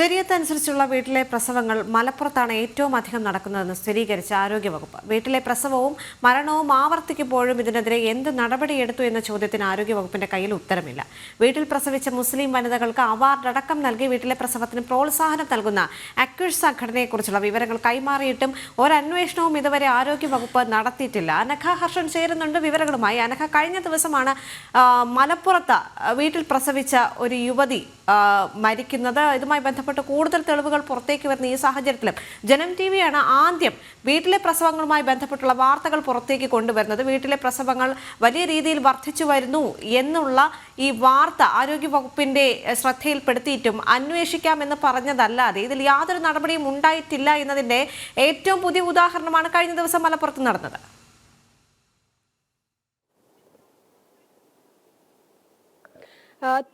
ശരീരത്തനുസരിച്ചുള്ള വീട്ടിലെ പ്രസവങ്ങൾ മലപ്പുറത്താണ് ഏറ്റവും അധികം നടക്കുന്നതെന്ന് സ്ഥിരീകരിച്ച ആരോഗ്യവകുപ്പ്. വീട്ടിലെ പ്രസവവും മരണവും ആവർത്തിക്കുമ്പോഴും ഇതിനെതിരെ എന്ത് നടപടിയെടുത്തു എന്ന ചോദ്യത്തിന് ആരോഗ്യവകുപ്പിന്റെ കയ്യിൽ ഉത്തരമില്ല. വീട്ടിൽ പ്രസവിച്ച മുസ്ലിം വനിതകൾക്ക് അവാർഡ് അടക്കം നൽകി വീട്ടിലെ പ്രസവത്തിന് പ്രോത്സാഹനം നൽകുന്ന അക്വിഷ് സംഘടനയെക്കുറിച്ചുള്ള വിവരങ്ങൾ കൈമാറിയിട്ടും ഒരന്വേഷണവും ഇതുവരെ ആരോഗ്യവകുപ്പ് നടത്തിയിട്ടില്ല. അനഘ ഹർഷൻ ചേരുന്നുണ്ട് വിവരങ്ങളുമായി. അനഘ കഴിഞ്ഞ ദിവസമാണ് മലപ്പുറത്ത് വീട്ടിൽ പ്രസവിച്ച ഒരു യുവതി മരിക്കുന്നത്. ഇതുമായി ബന്ധപ്പെട്ട് കൂടുതൽ തെളിവുകൾ പുറത്തേക്ക് വരുന്ന ഈ സാഹചര്യത്തിലും ജനം ടി വിയാണ് ആദ്യം വീട്ടിലെ പ്രസവങ്ങളുമായി ബന്ധപ്പെട്ടുള്ള വാർത്തകൾ പുറത്തേക്ക് കൊണ്ടുവരുന്നത്. വീട്ടിലെ പ്രസവങ്ങൾ വലിയ രീതിയിൽ വർദ്ധിച്ചു വരുന്നു എന്നുള്ള ഈ വാർത്ത ആരോഗ്യവകുപ്പിന്റെ വകുപ്പിന്റെ ശ്രദ്ധയിൽപ്പെടുത്തിയിട്ടും അന്വേഷിക്കാമെന്ന് പറഞ്ഞതല്ലാതെ ഇതിൽ യാതൊരു നടപടിയും ഉണ്ടായിട്ടില്ല എന്നതിന്റെ ഏറ്റവും പുതിയ ഉദാഹരണമാണ് കഴിഞ്ഞ ദിവസം മലപ്പുറത്ത് നടന്നത്.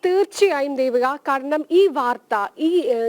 തീർച്ചയായും ദേവിക. കാരണം ഈ വാർത്ത ഈ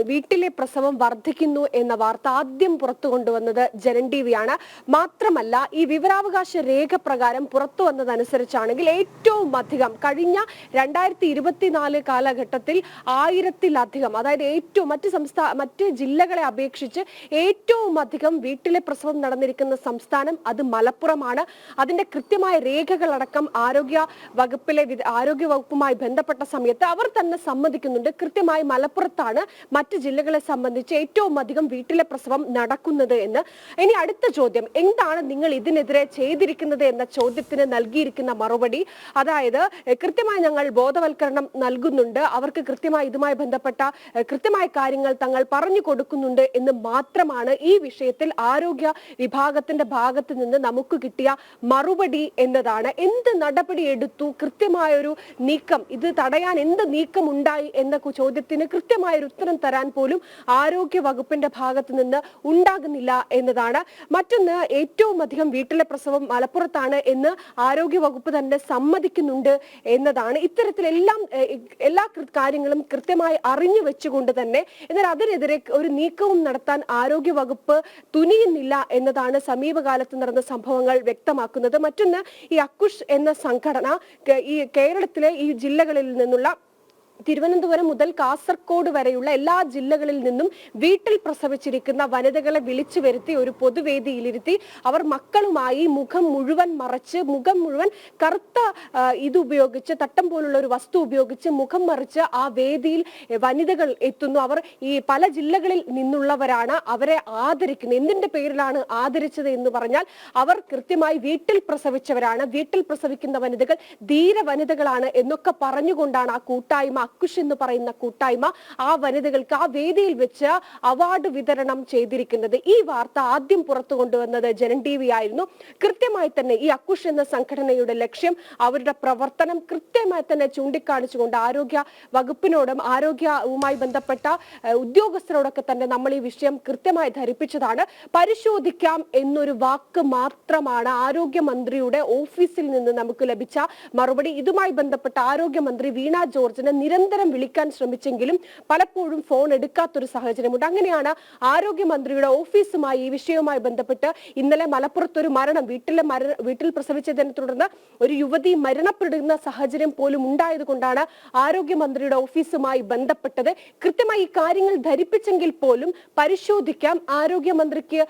വീട്ടിലെ പ്രസവം വർദ്ധിക്കുന്നു എന്ന വാർത്ത ആദ്യം പുറത്തു കൊണ്ടുവന്നത് ജനൻ ടി വിയാണ് മാത്രമല്ല ഈ വിവരാവകാശ രേഖ പ്രകാരം പുറത്തു വന്നതനുസരിച്ചാണെങ്കിൽ ഏറ്റവും അധികം കഴിഞ്ഞ രണ്ടായിരത്തി ഇരുപത്തിനാല് കാലഘട്ടത്തിൽ ആയിരത്തിലധികം അതായത് ഏറ്റവും മറ്റ് സംസ്ഥാന മറ്റ് ജില്ലകളെ അപേക്ഷിച്ച് ഏറ്റവും അധികം വീട്ടിലെ പ്രസവം നടന്നിരിക്കുന്ന സംസ്ഥാനം അത് മലപ്പുറമാണ്. അതിന്റെ കൃത്യമായ രേഖകളടക്കം ആരോഗ്യ വകുപ്പിലെ ആരോഗ്യ വകുപ്പുമായി ബന്ധപ്പെട്ട സമയത്ത് അവർ തന്നെ സമ്മതിക്കുന്നുണ്ട്. കൃത്യമായി മലപ്പുറത്താണ് മറ്റ് ജില്ലകളെ സംബന്ധിച്ച് ഏറ്റവും അധികം വീട്ടിലെ പ്രസവം നടക്കുന്നത് എന്ന്. ഇനി അടുത്ത ചോദ്യം എന്താണ് നിങ്ങൾ ഇതിനെതിരെ ചെയ്തിരിക്കുന്നത് എന്ന ചോദ്യത്തിന് നൽകിയിരിക്കുന്ന മറുപടി? അതായത് കൃത്യമായി ഞങ്ങൾ ബോധവൽക്കരണം നൽകുന്നുണ്ട്. അവർക്ക് കൃത്യമായി ഇതുമായി ബന്ധപ്പെട്ട കൃത്യമായ കാര്യങ്ങൾ തങ്ങൾ പറഞ്ഞു കൊടുക്കുന്നുണ്ട് എന്ന് മാത്രമാണ് ഈ വിഷയത്തിൽ ആരോഗ്യ വിഭാഗത്തിന്റെ ഭാഗത്ത് നിന്ന് നമുക്ക് കിട്ടിയ മറുപടി എന്നതാണ്. എന്ത് നടപടി എടുത്തു കൃത്യമായൊരു നീക്കം ഇത് തടയാൻ എന്ത് നീക്കം ഉണ്ടായി എന്ന ചോദ്യത്തിന് കൃത്യമായ ഉത്തരം തരാൻ പോലും ആരോഗ്യ വകുപ്പിന്റെ ഭാഗത്ത് നിന്ന് ഉണ്ടാകുന്നില്ല എന്നതാണ്. മറ്റൊന്ന് ഏറ്റവും അധികം വീട്ടിലെ പ്രസവം മലപ്പുറത്താണ് എന്ന് ആരോഗ്യ വകുപ്പ് തന്നെ സമ്മതിക്കുന്നുണ്ട് എന്നതാണ്. ഇത്തരത്തിലെല്ലാം എല്ലാ കാര്യങ്ങളും കൃത്യമായി അറിഞ്ഞു വെച്ചുകൊണ്ട് തന്നെ എന്നാൽ അതിനെതിരെ ഒരു നീക്കവും നടത്താൻ ആരോഗ്യ വകുപ്പ് തുനിയുന്നില്ല എന്നതാണ് സമീപകാലത്ത് നടന്ന സംഭവങ്ങൾ വ്യക്തമാക്കുന്നത്. മറ്റൊന്ന് ഈ അക്കുഷ് എന്ന സംഘടന ഈ കേരളത്തിലെ ഈ ജില്ലകളിൽ നിന്നുള്ള തിരുവനന്തപുരം മുതൽ കാസർകോട് വരെയുള്ള എല്ലാ ജില്ലകളിൽ നിന്നും വീട്ടിൽ പ്രസവിച്ചിരിക്കുന്ന വനിതകളെ വിളിച്ചു വരുത്തി ഒരു പൊതുവേദിയിലിരുത്തി അവർ മക്കളുമായി മുഖം മുഴുവൻ മറച്ച് മുഖം മുഴുവൻ കറുത്ത ഇത് ഉപയോഗിച്ച് തട്ടം പോലുള്ള ഒരു വസ്തു ഉപയോഗിച്ച് മുഖം മറിച്ച് ആ വേദിയിൽ വനിതകൾ എത്തുന്നു. അവർ ഈ പല ജില്ലകളിൽ നിന്നുള്ളവരാണ് അവരെ ആദരിക്കുന്നത്. എന്തിന്റെ പേരിലാണ് ആദരിച്ചത് എന്ന് പറഞ്ഞാൽ അവർ കൃത്യമായി വീട്ടിൽ പ്രസവിച്ചവരാണ്. വീട്ടിൽ പ്രസവിക്കുന്ന വനിതകൾ ധീര വനിതകളാണ് എന്നൊക്കെ പറഞ്ഞുകൊണ്ടാണ് ആ കൂട്ടായ്മ അക്കുഷ് എന്ന് പറയുന്ന കൂട്ടായ്മ ആ വനിതകൾക്ക് ആ വേദിയിൽ വെച്ച് അവാർഡ് വിതരണം ചെയ്തിരിക്കുന്നത്. ഈ വാർത്ത ആദ്യം പുറത്തു കൊണ്ടുവന്നത് ജനൻ ടി വി ആയിരുന്നു. കൃത്യമായി തന്നെ ഈ അക്കുഷ് എന്ന സംഘടനയുടെ ലക്ഷ്യം അവരുടെ പ്രവർത്തനം കൃത്യമായി തന്നെ ചൂണ്ടിക്കാണിച്ചുകൊണ്ട് ആരോഗ്യ വകുപ്പിനോടും ആരോഗ്യവുമായി ബന്ധപ്പെട്ട ഉദ്യോഗസ്ഥരോടൊക്കെ തന്നെ നമ്മൾ ഈ വിഷയം കൃത്യമായി ധരിപ്പിച്ചതാണ്. പരിശോധിക്കാം എന്നൊരു വാക്ക് മാത്രമാണ് ആരോഗ്യമന്ത്രിയുടെ ഓഫീസിൽ നിന്ന് നമുക്ക് ലഭിച്ച മറുപടി. ഇതുമായി ബന്ധപ്പെട്ട ആരോഗ്യമന്ത്രി വീണ ജോർജിനെ നിരന്തരം വിളിക്കാൻ ശ്രമിച്ചെങ്കിലും പലപ്പോഴും ഫോൺ എടുക്കാത്തൊരു സാഹചര്യമുണ്ട്. അങ്ങനെയാണ് ആരോഗ്യമന്ത്രിയുടെ ഓഫീസുമായി ഈ വിഷയവുമായി ബന്ധപ്പെട്ട് ഇന്നലെ മലപ്പുറത്ത് ഒരു മരണം വീട്ടിലെ മരണ വീട്ടിൽ പ്രസവിച്ചതിനെ തുടർന്ന് ഒരു യുവതി മരണപ്പെടുന്ന സാഹചര്യം പോലും ഉണ്ടായത് കൊണ്ടാണ് ആരോഗ്യമന്ത്രിയുടെ ഓഫീസുമായി ബന്ധപ്പെട്ടത്. കൃത്യമായി ഈ കാര്യങ്ങൾ ധരിപ്പിച്ചെങ്കിൽ പോലും പരിശോധിക്കാം ആരോഗ്യമന്ത്രിക്ക്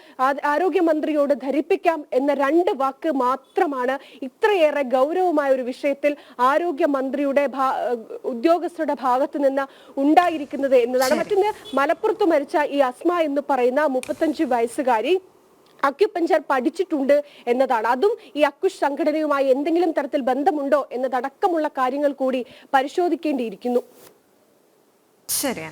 ആരോഗ്യമന്ത്രിയോട് ധരിപ്പിക്കാം എന്ന രണ്ട് വാക്ക് മാത്രമാണ് ഇത്രയേറെ ഗൗരവമായ ഒരു വിഷയത്തിൽ ആരോഗ്യമന്ത്രിയുടെ ഭാ- ഉദ്യോഗസ്ഥരുടെ ഭാഗത്ത് നിന്ന് ഉണ്ടായിരിക്കുന്നത് എന്നതാണ്. മറ്റൊന്ന് മലപ്പുറത്ത് മരിച്ച ഈ അസ്മ എന്ന് പറയുന്ന മുപ്പത്തഞ്ച് വയസ്സുകാരി അക്യുപഞ്ചർ പഠിച്ചിട്ടുണ്ട് എന്നതാണ്. അതും ഈ അക്കുഷ് സംഘടനയുമായി എന്തെങ്കിലും തരത്തിൽ ബന്ധമുണ്ടോ എന്നതടക്കമുള്ള കാര്യങ്ങൾ കൂടി പരിശോധിക്കേണ്ടിയിരിക്കുന്നു. ശരി